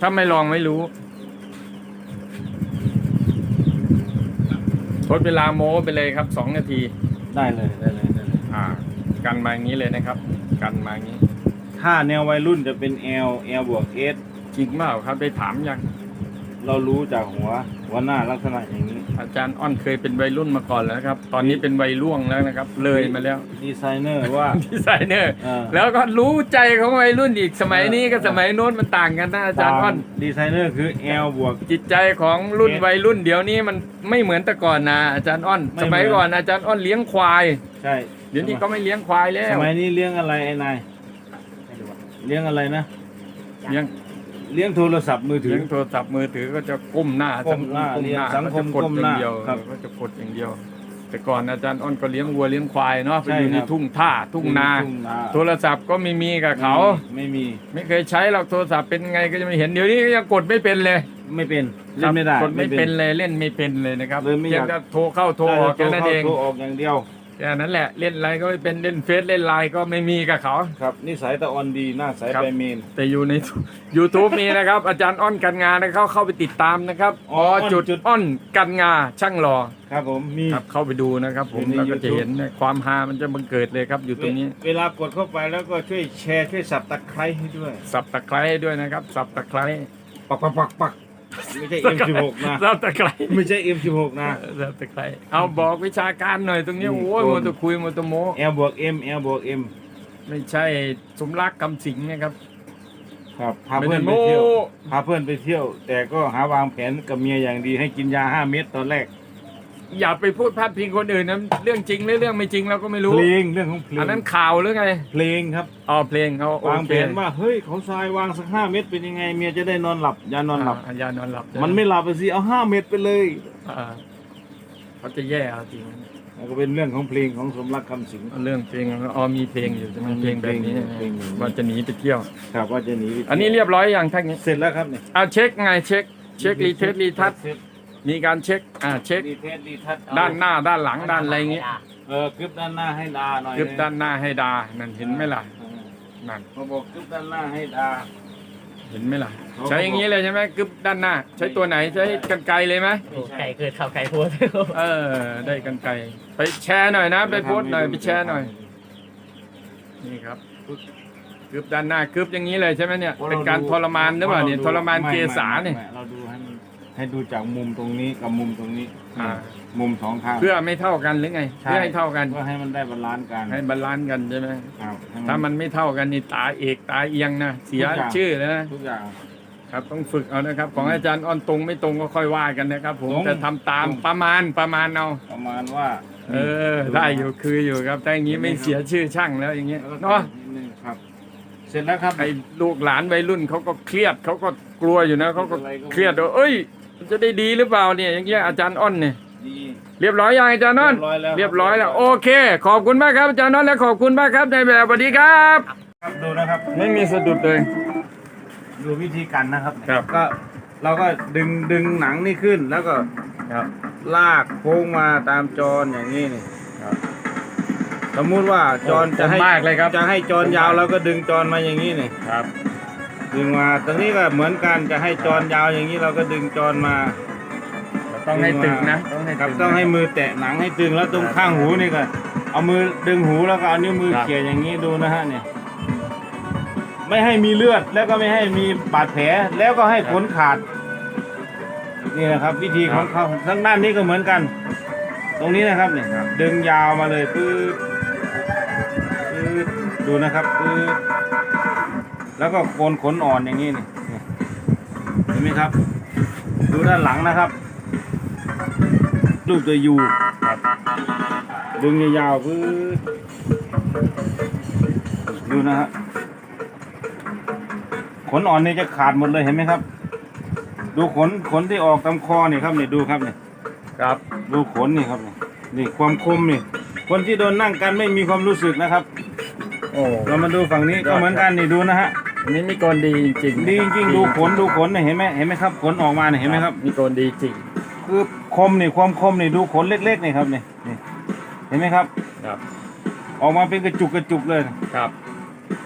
ถ้าไม่ลองไม่รู้ทดเวลาโม้ไปเลยครับสองนาทีได้เลยได้เลยได้เลยอ่า กันมาอย่างนี้เลยนะครับ กันมาอย่างนี้ ถ้าแนววัยรุ่นจะเป็น L L บวก S จริงเปล่าครับได้ถามยัง เรารู้จากหัวหัวหน้าลักษณะอย่างนี้อาจารย์อ้อนเคยเป็นวัยรุ่นมาก่อนแล้วนะครับ ตอนนี้เป็นวัยร่วงแล้วนะครับ เลยมาแล้วดีไซเนอร์ว่า ดีไซเนอร์ เออ แล้วก็รู้ใจของวัยรุ่นอีกสมัยนี้กับสมัยโน้นมันต่างกันนะอาจารย์อ้อน ดีไซเนอร์คือ L บวก จิตใจของรุ่นเอ๊ะวัยรุ่นเดี๋ยวนี้มันไม่เหมือนแต่ก่อนนะอาจารย์อ้อน ไม่สมัยเหมือนก่อนอาจารย์อ้อนเลี้ยงควาย ใช่เดี๋ยวนี้ก็ไม่เลี้ยงควายแล้สว มัยนี้เลี้ยงอะไรไอ้นายเลี้ยงอะไรนะ เลี้ยง เลี้ยงโทรศัพท์มือถือเลี้ยงโทรศัพท์มือถือก็จะก้มหน้าก้มหน้าเลี้ยงสังคมก็จะกดก้มอหน้าย่างเดียวครับก็จะกดอย่างเดียว แต่ก่อนอาจารย์อ้อนก็เลี้ยงวัวเลี้ยงควายเนาะไปใช่อยู่ในครับ ทุ่งท่าทุ่งนา ทุ่งนาโทรศัพท์ก็ไม่มีกับเขา ไม่มีไม่เคยใช้หรอกโทรศัพท์เป็นไงก็จะไม่เห็นเดี๋ยวนี้ก็ยังกดไม่เป็นเลยไม่เป็นเล่นไม่ได้ กดไม่เป็นเลยเล่นไม่เป็นเลยนะครับเลยไม่อยาก พีงแต่โทรเข้าโทรออกแค่นั้นเอง โทรออกอย่างเดียว แค่นั้นแหละเล่นอะไรก็ไม่เป็นเล่นเฟซเล่นไลน์ก็ไม่มีกับเขา ครับนิสัยตะออนดีหน้าใสครับ ไปเมน แต่อยู่ใน YouTube มีนะครับ อาจารย์อ้อนกันงานนะเข้าเข้าไปติดตามนะครับอ๋อ๋อออ้อนจุด จุดอ้อนกันงาช่างรอครับผมมี ครับเข้าไปดูนะครับ ผมอยู่ในแล้วก็จะ YouTube เห็นความฮามันจะบังเกิดเลยครับ อยู่ตรงนี้เวลากดเข้าไปแล้วก็ช่วยแชร์ช่วยสับตะไคร้ให้ด้วยสับตะไคร้ให้ด้วยนะครับ สับตะไคร้ปักปักปักปัก ไม่ใช่ M16 นะสับตะไคร้ไม่ใช่ M16 นะสับตะไคร้เอาบอกวิชาการหน่อยตรงนี้อืมโอ้ยโอนมัวแตะคุยมัวแตะโม L บวก M L บวก M ไม่ใช่สมรักคำสิงห์นะครับ ครับพาไม่เพื่อได้นไปโม้เที่ยวพาเพื่อนไปเที่ยว แต่ก็หาวางแผนกับเมียอย่างดีให้กินยา5เม็ดตอนแรก อย่าไปพูดพาดพิงคนอื่นนะเรื่องจริงหรือเรื่องไม่จริงเราก็ไม่รู้เพลงเรื่องของเพลงอันนั้นข่าวหรือไงเพลงครับอ๋อเพลงเขาโอวางเคแผนว่าเฮ้ยเขาทรายวางสักห้าเม็ดเป็นยังไงเมียจะได้นอนหลับยานอนหลับอ่ายานอนหลับ มันไม่หลับไปสิเอาห้าเม็ดไปเลยอ่าเขาจะแย่เอาจริงแล้วก็เป็นเรื่องของเพลงของสมรักคำสิงห์เรื่องเพลงอ๋อมีเพลงอยู่ใช่ไหมมันเพมีลงแบบนี้เพลงอยู่ว่าจะหนีไปเที่ยวครับว่าจะหนีไปอันนี้เรียบร้อยอย่างทั้งนี้เสร็จแล้วครับเนี่ยเอาเช็คไงเช็คเช็ครีเทสรีทัชเสร็จ มีการเช็คอ่าเช็ครีเทสรีทัชด้านหน้าด้านหลังด้านอะไรอย่างเงี้ยเออกึบด้านหน้าให้ดาหน่อยคลิปด้านหน้าให้ดานั่นเห็นไหมล่ะเออนั่นเขาบอกกึบด้านหน้าให้ดา เห็นไหมล่ะเขาใช้อย่างนี้เลยใช่ไหมกึบด้านหน้า ใช้ตัวไหนใช้กันไกลเลยไหมไม่ใช่ไก่เกิดข่าวไก่โพสเออ ได้กันไกลไปแชร์หน่อยนะ ไปโพสต์หน่อยไปแชร์หน่อย นี่ครับกึบด้านหน้า กึบอย่างนี้เลยใช่ไหมเนี่ย เป็นการทรมานหรือเปล่าเนี่ยทรมานเกษาเนี่ย ไม่ไม่เราดูให้มัน ให้ดูจากมุมตรงนี้กับมุมตรงนี้อ่า มุมสองข้างเพื่อไม่เท่ากันหรือไงใช่เพื่อให้เท่ากันก็ให้มันได้บาลานซ์กันให้บาลานซ์กันใช่ไหมครับให้ถ้ามันไม่เท่ากันนี่ตาเอกตาเอียงนะเสียทุกอย่างชื่อเลยนะทุกอย่าง ครับต้องฝึกเอานะครับ ของอาจารย์อ้อนตรงไม่ตรงก็ค่อยว่ากันนะครับ ผมตรง จะทำตามตรงประมาณประมาณเอาประมาณว่า เออ ได้อยู่คืออยู่ครับแต่อย่างนี้ไม่เสียชื่อช่างแล้วอย่างเงี้ยแล้วก็เนาะ นิดนึงครับ เสร็จแล้วครับ ไอ้ลูกหลานวัยรุ่นเขาก็เครียดเขาก็กลัวอยู่นะเขาก็เครียดว่าเอ้ย มันจะได้ดีหรือเปล่าเนี่ยอย่างเงี้ยอาจารย์อ้อนเนี่ยดี เรียบร้อยยังอาจารย์อ้อนเรียบร้อยแล้วเรียบร้อยแล้วโอเค ขอบคุณมากครับอาจารย์อ้อนและขอบคุณมากครับในแบบสวัสดีครับ ครับดูนะครับไม่มีสะดุดเลย ดูวิธีกันนะครับครับ ก็เราก็ดึงดึงหนังนี่ขึ้นแล้วก็ครับลากโค้งมาตามจรอย่างนี้นี่สมมุติว่าจรจะให้มากเลยครับ จะให้จรยาวเราก็ดึงจรมาอย่างนี้นี่ครับ ดึงมาตรงนี้ก็เหมือนกันจะให้จรยาวอย่างนี้เราก็ดึงจรมาต้องให้ตึงนะ ต้องให้ครับตึงต้องให้มือแตะหนังให้ตึงแล้วตรงข้างหูนี่ก็เอามือดึงหูแล้วก็เอานิ้วมือครับเขี่ยอย่างนี้ดูนะฮะเนี่ย ไม่ให้มีเลือดแล้วก็ไม่ให้มีบาดแผลแล้วก็ให้ขนขาด นี่นะครับ วิธีของเขาทั้งด้านนี้ก็เหมือนกัน ตรงนี้นะครับเนี่ยดึงยาวมาเลยปื๊ดปื๊ดดูนะครับปื๊ด แล้วก็โคนขนอ่อนอย่างนี้นี่เนี่ยเห็นไหมครับ ดูด้านหลังนะครับรูปตัวยูครับดึงยาวๆปื๊ดดูนะฮะขนอ่อนนี่จะขาดหมดเลยเห็นไหมครับ ดูขนขนที่ออกตามคอนี่ครับนี่ดูครับนี่ครับ ดูขนนี่ครับนี่นี่ความคมนี่คนที่โดนนั่งกันไม่มีความรู้สึกนะครับ โอ้เรามาดูฝั่งนี้ยอดก็เหมือนกันนี่ดูนะฮะอั นนี้มีกลดีจริงๆดีจริงๆดูขนดูขนนี่เห็นไหมเห็นไหมครับขนออกมาเนี่ยเห็นไหมครับ มีกลดีจริง คือคมนี่ความคมนี่ดูขนเล็กๆนี่ครับนี่นี่เห็นไหมครับ ครับ ออกมาเป็นกระจุกกระจุกเลย ครับ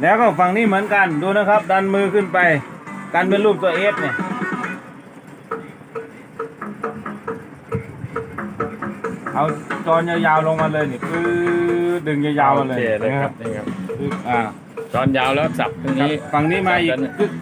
แล้วก็ฝั่งนี้เหมือนกันดูนะครับ ดันมือขึ้นไปกันเป็นรูปตัวเอสเนี่ยเอาจอนยาวๆลงมาเลยนี่ปื้อดึงยาวๆมาเลยโอเคเลยนะคครัรับบนี่ครับปึ๊บอ่า ตอนยาวแล้วสับตรงนี้ฝั่งนี้มาอีกกึก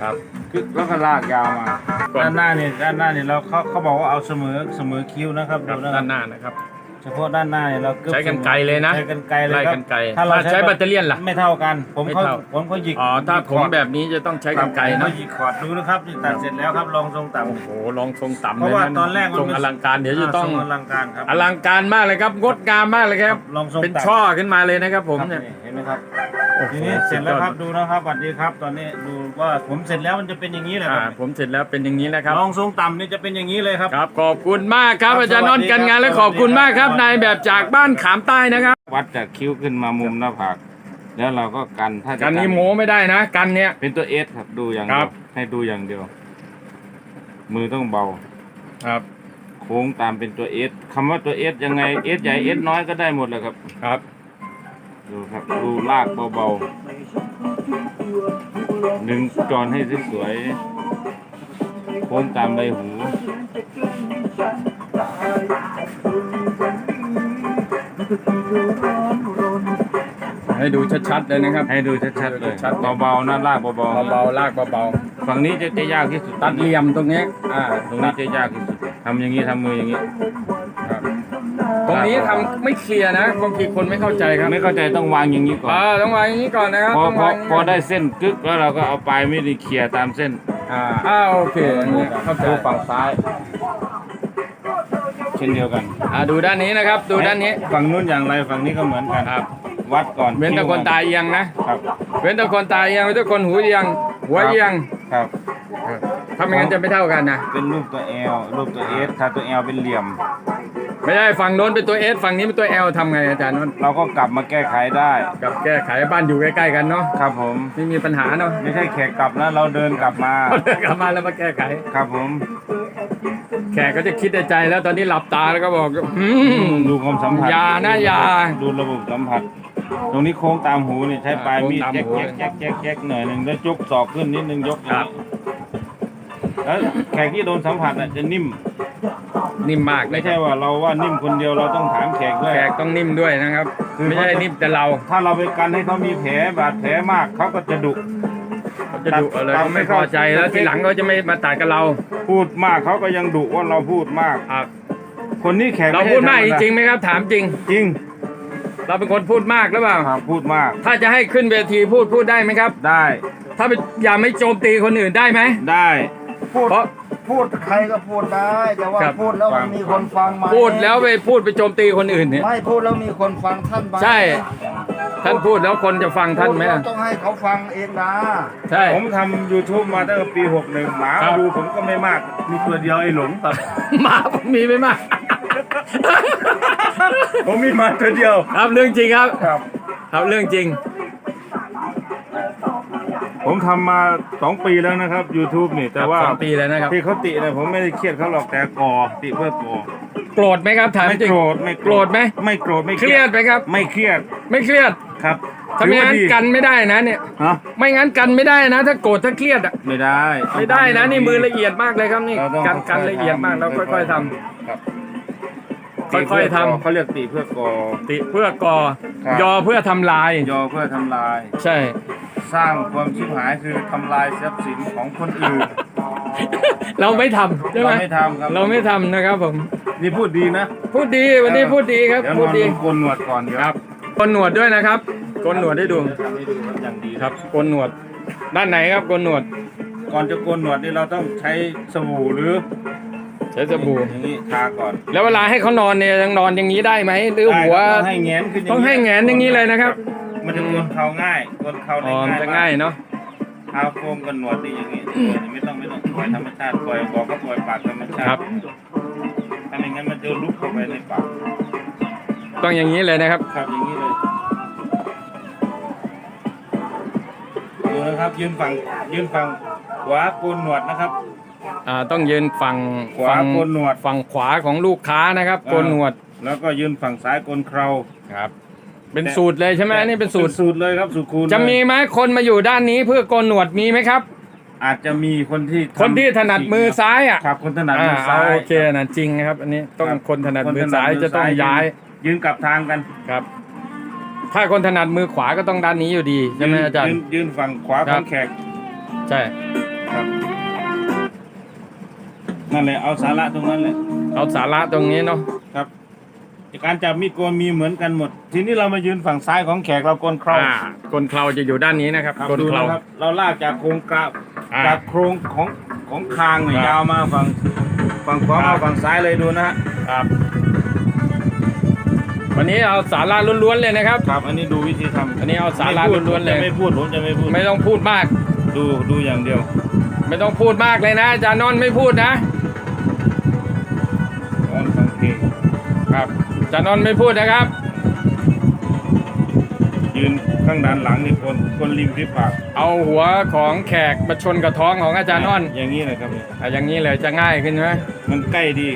ครับกึกแล้วก็ลากยาวมาก่อนด้านหน้าเนี่ยด้านหน้าเนี่ยเราเขาเขาบอกว่าเอาเสมอเสมอคิ้วนะครับครับดูนะคด้ารับนหน้านะครับ เฉพาะด้านหน้าเนี่ยเรากึใช้กรรไกรเลยนะใช้กันไกลเลยไล่ครับกันไกลถ้าเราถ้าใช้แบตเตอรี่ล่ะ ไม่เท่ากัน ผมไม่เขาเท่า ผมเขาหยิกอ๋อถ้าหยิกผมคอร์ดแบบนี้จะต้องใช้กรรไกรผมนะเขาหยิกคอร์ดดูนะครับนี่ตัดเสร็จแล้วครับลองทรงต่ำ โอ้โหลองทรงต่ำเพราะว่าลยตอนแรกมันทรงไม่อลังการเดี๋ยวจะต้อง ทรงอลังการครับ อลังการมากเลยครับ งดงามมากเลยครับ ลองทรงเป็นต่ำ ช่อขึ้นมาเลยนะครับ ผมครับเนี่ย เห็นไหมครับโอ้โหทีนี้เสร็จแล้วครับดูนะครับสวัสดีครับ ตอนนี้ดูว่าผมเสร็จแล้วมันจะเป็นอย่างนี้แหละคอ่ารับผมเสร็จแล้วเป็นอย่างนี้นะครับ ลองทรงต่ำนี่จะเป็นอย่างนี้เลยครับ ครับขอบคุณมากครับครับอาจารย์นนท์กันงานและสวัสดีขอบคุณมากครับครับนายแบบจากบ้านขามใต้นะครับ วัดจากคิ้วขึ้นมามุมหน้าผากแล้วเราก็กันถ้าจะกันนี้โม้ไม่ได้นะกันเนี้ย เป็นตัวเอสครับดูอย่างคเดีรัยบวให้ดูอย่างเดียว มือต้องเบา ครับโค้งตามเป็นตัวเอสคำว่าตัวเอสยังไงเอสใหญ่เอสน้อยก็ได้หมดแหละครับ ครับ ดูครับดูลากเบาๆหนึ่งจอนให้สวยๆโค้งตามใบหู ให้ดูชัดๆเลยนะครับ ให้ดูชัดๆเลยชัดๆเบาๆนะลากเบาเบาๆลากเบาๆฝั่งนี้จะจะยากที่สุดๆตัดเหลี่ยมตรงนี้อ่าตรงนี้จะยากที่สุดทำอย่างนี้ทำมืออย่างนี้ ครับตรงนี้ทำไม่เคลียร์นะบางทีคนไม่เข้าใจครับไม่เข้าใจต้องวางอย่างนี้ก่อน อ่าต้องวางอย่างนี้ก่อนนะครับพอต้องพอวางย่างนี้พอได้เส้นกึกแล้วเราก็เอาปลายไม่ได้เคลียร์ตามเส้นอ่าอ่าโอเคอย่างนี้เข้าใจดูฝั่งซ้าย เช่นเดียวกัน อ่าดูด้านนี้นะครับ ดูด้านนี้ ฝั่งนู้นอย่างไรฝั่งนี้ก็เหมือนกันครับ วัดก่อนเว้นแต่คนตาเอียงนะ ครับ เว้นแต่คนตาเอียงเว้นแต่คนหูเอียง หัวเอียง ครับถ้าไม่งั้นจะไม่เท่ากันนะ เป็นรูปตัว L รูปตัว S ถ้าตัว L เป็นเหลี่ยม ไม่ได้ฝั่งโน้นเป็นตัวเอสฝั่งนี้เป็นตัวเอลทำไงอาจารย์นนท์เราก็กลับมาแก้ไขได้กับแก้ไขบ้านอยู่ใกล้ๆกันเนาะ ครับผม ไม่มีปัญหาเนาะ ไม่ใช่แขกกลับนะ เราเดินกลับมาเอาเดินกลับมาแล้วมาแก้ไข ครับผม แขกก็จะคิดในใจแล้วตอนนี้หลับตาแล้วก็บอกอืม ดูความสัมผัสอย่านะอย่า ดูระบบสัมผัส ตรงนี้โค้งตามหูนี่ใช้ปลายมีดโค้งตามแจ๊กหูแจ๊กแจ๊กแจ๊กแจ๊กหน่อยหนึ่งแล้วยกศอกขึ้นนิดนึงยกอย่างครับนี้แล้วแขกที่โดนสัมผัสอะจะนิ่ม นิ่มมากไม่ใช่ว่าเราว่านิ่มคนเดียวเราต้องถามแขกด้วย แขกต้องนิ่มด้วยนะครับคือไม่ใช่นิ่มแต่เรา ถ้าเราไปกันให้เขามีแผลบาดแผลมากเขาก็จะดุเขา จะดุเอาเลยตัดเขาไม่พอใจแล้วทีหลังเขาจะไม่มาตัดกับเราพูดมากเขาก็ยังดุว่าเราพูดมากครับคนนี้แขกเราไใช่พูดมากธจรรดริงๆไหมครับถามจริง จริงเราเป็นคนพูดมากหรือเปล่าครับพูดมาก ถ้าจะให้ขึ้นเวทีพูดพูดได้ไหมครับ ได้ ถ้าไปอย่าไม่โจมตีคนอื่นได้ไหมได้ พูดเพราะ พูดใครก็พูดได้ แต่ว่าครับ พูดแล้วมันมีคนฟังไหมพูดแล้วไปพูดไปโจมตีคนอื่นเนี่ย ไม่พูดแล้วมีคนฟังท่านไหมใช่ ท่านพูดแล้วคนจะฟังท่านไหมพูดล่ะแล้วต้องให้เขาฟังเองนะใช่ ผมทำ YouTube มาตั้งแต่ปี 61 หมาครับ ดูผมก็ไม่มาก มีตัวเดียวไอ้หลงครับ หมาผมมีไม่มาก ผมมีมาตัวเดียว ครับเรื่องจริงครับ ครับ ครับเรื่องจริง ผมทำมา2ปีแล้วนะครับ YouTube นี่แต่ว่าสองปีแล้วนะครับ ที่เขาติเนี่ยผมไม่ได้เครียดเขาหรอกแต่ก่อติเพื่อก่อโกรธไหมครับถามไม่จริงโกรธไม่โกรธไหม ไม่โกรธไม่เครียดไหมครับ ไม่เครียดไม่เครียดครับถ้าไม่งั้นถือว่าดีกันไม่ได้นะเนี่ย ฮะไม่งั้นกันไม่ได้นะ ถ้าโกรธถ้าเครียดอะไม่ได้ไม่ได้นะนี่มือละเอียดมากเลยครับนี่เราต้องกันกันค่ๆละเอียดมากเราทำค่อยๆทครับค่อยๆติเพื่ก่ทำ เขาเรียกติเพื่อก่อำติเพื่อก่อครับ ยอเพื่อทำลาย ยอเพื่อทำลาย ใช่ สร้างความชิบหายคือทำลายทรัพย์สินของคนอื่น เราไม่ทำใช่ไหมเราไม่ทำครับ เราไม่ทำนะครับผม นี่พูดดีนะ พูดดีวันนี้พูดดีครับ เดี๋ยวพูดนอนดีลงโกนหนวดก่อนเดี๋ยวครับโกนหนวดด้วยนะครับโกนหนวดให้ดูทำให้ดูครับอย่างดีครับโกนหนวด ด้านไหนครับโกนหนวดก่อนจะโกนหนวดนี่เราต้องใช้สบู่หรือใช้สบู่อย่างนี้ทาก่อนแล้วเวลาให้เขานอนเนี่ยยังนอนอย่างนี้ได้ไหมหรือหัว ได้ครับต้องให้แงนขึ้นย่าต้องให้แหงนอย่างนี้เลยนะครับ มันจะโกนเข่าง่ายโกนเข่าอ๋ได้อมันง่ายจะง่ายเนาะเท้าโค้งกันหนวดนี่อย่างนี้ไม่ต้องไม่ต้องปล่อยธรรมชาติปล่อยบอกก็ปล่อยปากธรรมชาติครับถ้าไม่งั้นมันจะลุกเข้าไปในปากต้องอย่างนี้เลยนะครับ ครับอย่างนี้เลยดูนะครับยืนฝั่งยืนฝั่งขวาโกนหนวดนะครับ อ่าต้องยืนฝั่งขวาฝั่งโกนหนวด ฝั่งขวาของลูกค้านะครับโกนหนวดแล้วก็ยืนฝั่งซ้ายโกนเครา ครับ เป็นสูตรเลยใช่ไหมอันนี่เป็นสูตร สูตรเลยครับสูตรคูณจะมีเลยไหมคนมาอยู่ด้านนี้เพื่อโกนหนวดมีไหมครับ อาจจะมีคนที่ทำคนที่ถนัดมือซ้ายอะครับคนถนัดอ่ามือซ้ายโอเคนะจริงนะครับ อันนี้ต้องครับคนถนัดคนมือถนัดซ้ายมือจะต้องซ้ายย้าย ยืนกลับทางกันครับ ถ้าคนถนัดมือขวาก็ต้องด้านนี้อยู่ดีใช่ไหมอาจารย์นยืนฝั่งขวาคขรัอบงแขกใช่ครับนั่นแหละเอาสาระตรงนั้นแหละเอาสาระตรงนี้เนาะครับ การจับมีดโกนมีเหมือนกันหมด ทีนี้เรามายืนฝั่งซ้ายของแขกเราโกนเคราอ่ากลเคลาจะอยู่ด้านนี้นะครับครับกลดูเคลานะครับเราลากจากโครงกระอ่าจากโครงของของคางเนี่ยครับยาวมาฝั่งฝั่งขวาครัมาบ ฝั่งซ้ายเลยดูนะฮะครับ วันนี้เอาสาระล้วนๆเลยนะครับ ครับอันนี้ดูวิธีทำอันนี้เอาสาระไม่พูดล้วนๆเลย ผมจะไม่พูดผมจะไม่พูดไม่ต้องพูดมาก ดูดูอย่างเดียว ไม่ต้องพูดมากเลยนะอาจารย์นนท์ไม่พูดนะออนฟังเพลงครับอา จารย์นนท์ไม่พูดนะครับ ยืนข้างด้านหลังนี่คนคนริมฝีปากเอาหัวของแขกมาชนกับท้องของอาจารย์อ้อนอย่างนี้นะครับอะอย่างนี้เลยจะง่ายขึ้นไหมมันใกล้ดี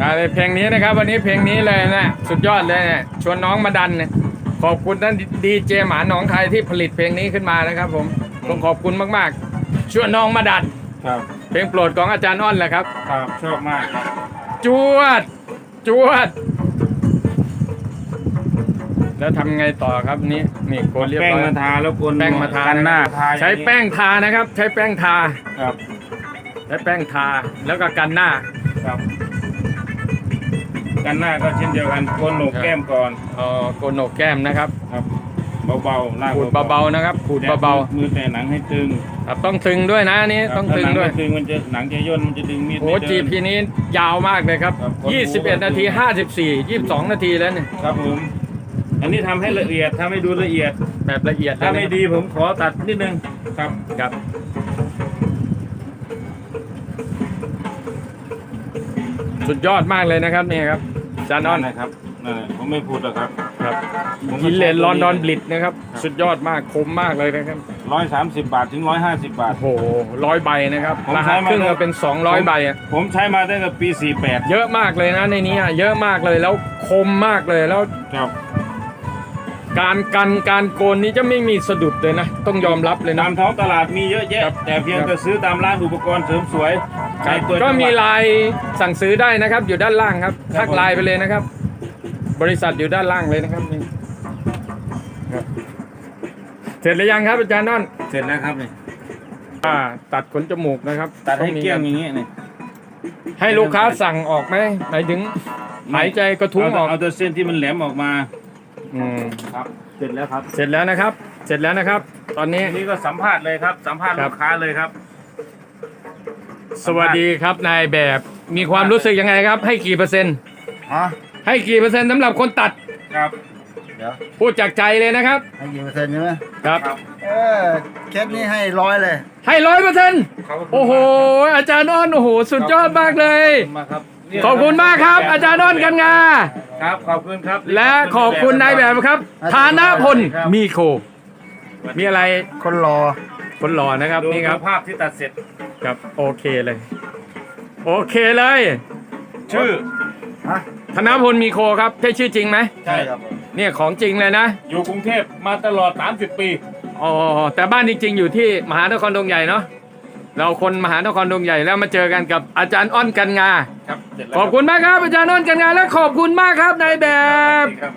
อ่าเพลงนี้นะครับ วันนี้เพลงนี้เลยนะสุดยอดเลยเนี่ยชวนน้องมาดันเนี่ยขอบคุณท่านดีเจหมาหนองคายที่ผลิตเพลงนี้ขึ้นมานะครับผมต้องขอบคุณมากๆ ชวนน้องมาดันครับเพลงโปรดของอาจารย์อ้อนแหละครับ ครับชอบมากครับจวด จวด แล้วทำไงต่อครับนี่นี่โกนเรียบแป้งร้อยมาทาแล้วคนแป้งมาทากันหน้านะครับทาใช้แป้งทานะครับ ใช้แป้งทาครับใช้แป้งทาแล้วก็กันหน้า ครับ กันหน้าก็เช่นเดียวกันโกนโหนกแก้มก่อนเอ่อโกนโหนกแก้มนะครับครับเบาๆลากขูดเบาๆนะครับขูดเบาๆมือแต่หนังให้ตึงๆครับต้องตึงด้วยนะอันนี้ครับต้องถ้าตึงหนัด้วยไม่ตึงมันจะหนังจะย่นมันจะดึงมีดโอ้ไม่เดินจีพีนี้ยาวมากเลยครับ ครับคนรู้21 นาที 54 22 นาทีแล้วเนี่ยครับผม อันนี้ทำให้ละเอียดถ้าไม่ดูละเอียด แบบละเอียดเลยถ้านะไม่ดีผมขอตัดนิดนึงครับครับ สุดยอดมากเลยนะครับนี่ครับอาจานอนั่นนนะครับนั่นแหละผมไม่พูดหรอกครับครับผมกินเลนลอนดอนบลิดนะครับครับ สุดยอดมากคมมากเลยนะครับ ร้อยสามสิบบาทถึงร้อยห้าสิบบาท โอ้โหร้อยใบนะครับผมรใช้หัสมาครึ่งได้ก็เป็น 200 ใบอะผมใช้มาตั้งแต่ปีสี่แปดเยอะมากเลยนะในนี้อะเยอะมากเลยแล้วคมมากเลยแล้ว ครับ การกันการโกนนี้จะไม่มีสะดุดเลยนะ ต้องยอมรับเลยนะ ตามท้องตลาดมีเยอะแยะ ครับแต่เพียงครับ แต่ซื้อตามร้านอุปกรณ์เสริมสวยในตัวก็จังหวัดมีไลน์สั่งซื้อได้นะครับ อยู่ด้านล่างครับครับทักไลน์ไปเลยนะครับ บริษัทอยู่ด้านล่างเลยนะครับนี่ครับเสร็จหรือยังครับอาจารย์นอนเสร็จแล้วครับนี่อ่าตัดขนจมูกนะครับตัดให้องมีเกลี้ยงอย่างนี้นี่ให้ลูกค้าสั่งออกไหมหมายถึงหายใจกระทุ้งออก เอาแต่เส้นที่มันแหลมออกมา อืมครับ เสร็จแล้วครับเสร็จแล้วนะครับ เสร็จแล้วนะครับ ตอนนี้ทีนี้ก็สัมภาษณ์เลยครับ สัมภาษณ์ครัลูบกค้าเลยครับ สวัสดีครับนายแบบมีความรู้สึกยังไงครับ ให้กี่เปอร์เซ็นต์ ฮะให้กี่เปอร์เซ็นต์สำหรับคนตัดครับเดี๋ยวพูดจากใจเลยนะครับให้กี่เปอร์เซ็นต์ใช่ไหมครับ ครับเออเคสนี้ให้ร้อยเลยให้ร้อยเปอร์เซ็นต์ขบคุณโอ้โห อาจารย์อ้อนโอ้โห สุดยอดมากเลย ขอบคุณมากครับนี่ ขอบคุณมากครับ อาจารย์อ้อนกันงา ครับขอบคุณครับและขอบคุณนายแบบครับฐานะพลมีโค มีอะไรคนรอคนหล่อนะครับดูนี่ครับดูภาพที่ตัดเสร็จครับโอเคเลย โอเคเลย ชื่อฮะธนพลมีโคครับใช่ชื่อจริงไหมใช่ครับผมเนี่ยของจริงเลยนะ อยู่กรุงเทพมาตลอด 30 ปี อ๋อแต่บ้านจริง ๆ อยู่ที่มหานครดงใหญ่เนาะ เราคนมหานครดงใหญ่แล้วมาเจอกันกับอาจารย์อ้อนกันงา ครับเสร็จแล้วขอบคุณมากครับอาจารย์อ้อนกันงาและขอบคุณมากครับนายแบบ ครับ